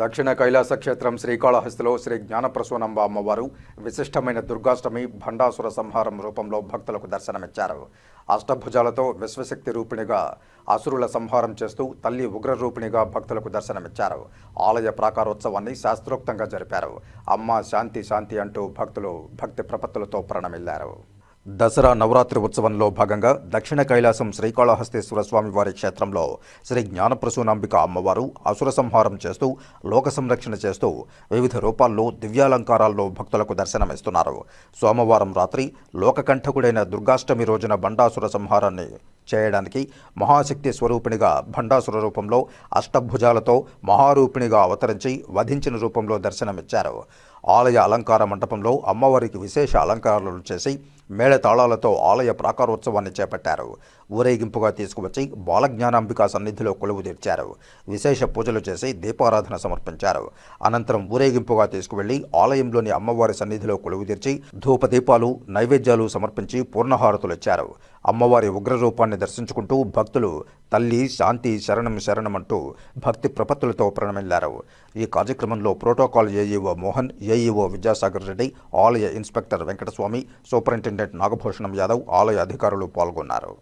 దక్షిణ కైలాస క్షేత్రం శ్రీకాళహస్తిలో శ్రీ జ్ఞానప్రసూనంబ అమ్మవారు విశిష్టమైన దుర్గాష్టమి భండాసుర సంహారం రూపంలో భక్తులకు దర్శనమిచ్చారు. అష్టభుజాలతో విశ్వశక్తి రూపిణిగా అసురుల సంహారం చేస్తూ తల్లి ఉగ్ర రూపిణిగా భక్తులకు దర్శనమిచ్చారు. ఆలయ ప్రాకారోత్సవాన్ని శాస్త్రోక్తంగా జరిపారు. అమ్మ శాంతి శాంతి అంటూ భక్తులు భక్తి ప్రపత్తులతో ప్రణమిల్లారు. దసరా నవరాత్రి ఉత్సవంలో భాగంగా దక్షిణ కైలాసం శ్రీకాళహస్తేశ్వర స్వామి వారి క్షేత్రంలో శ్రీ జ్ఞానప్రసూనాంబిక అమ్మవారు అసుర సంహారం చేస్తూ లోక సంరక్షణ చేస్తూ వివిధ రూపాల్లో దివ్యాలంకారాల్లో భక్తులకు దర్శనమిస్తున్నారు. సోమవారం రాత్రి లోకకంఠకుడైన దుర్గాష్టమి రోజున బండాసుర సంహారాన్ని చేయడానికి మహాశక్తి స్వరూపిణిగా భండాసుర రూపంలో అష్టభుజాలతో మహారూపిణిగా అవతరించి వధించిన రూపంలో దర్శనమిచ్చారు. ఆలయ అలంకార మండపంలో అమ్మవారికి విశేష అలంకారాలు చేసి మేళతాళాలతో ఆలయ ప్రాకారోత్సవాన్ని చేపట్టారు. ఊరేగింపుగా తీసుకువచ్చి బాలజ్ఞానాంబిక సన్నిధిలో కొలువు తీర్చారు. విశేష పూజలు చేసి దీపారాధన సమర్పించారు. అనంతరం ఊరేగింపుగా తీసుకువెళ్ళి ఆలయంలోని అమ్మవారి సన్నిధిలో కొలువు తీర్చి ధూపదీపాలు నైవేద్యాలు సమర్పించి పూర్ణహారతులు ఇచ్చారు. అమ్మవారి ఉగ్ర రూపాన్ని దర్శించుకుంటూ భక్తులు తల్లి శాంతి శరణం శరణం అంటూ భక్తి ప్రపత్తులతో ప్రణమిల్లారు. ఈ కార్యక్రమంలో protocol AEO Mohan AEO Vidyasagar Reddy ఆలయ ఇన్స్పెక్టర్ వెంకటస్వామి సూపరింటెండెంట్ నాగభూషణం యాదవ్ ఆలయ అధికారులు పాల్గొన్నారు.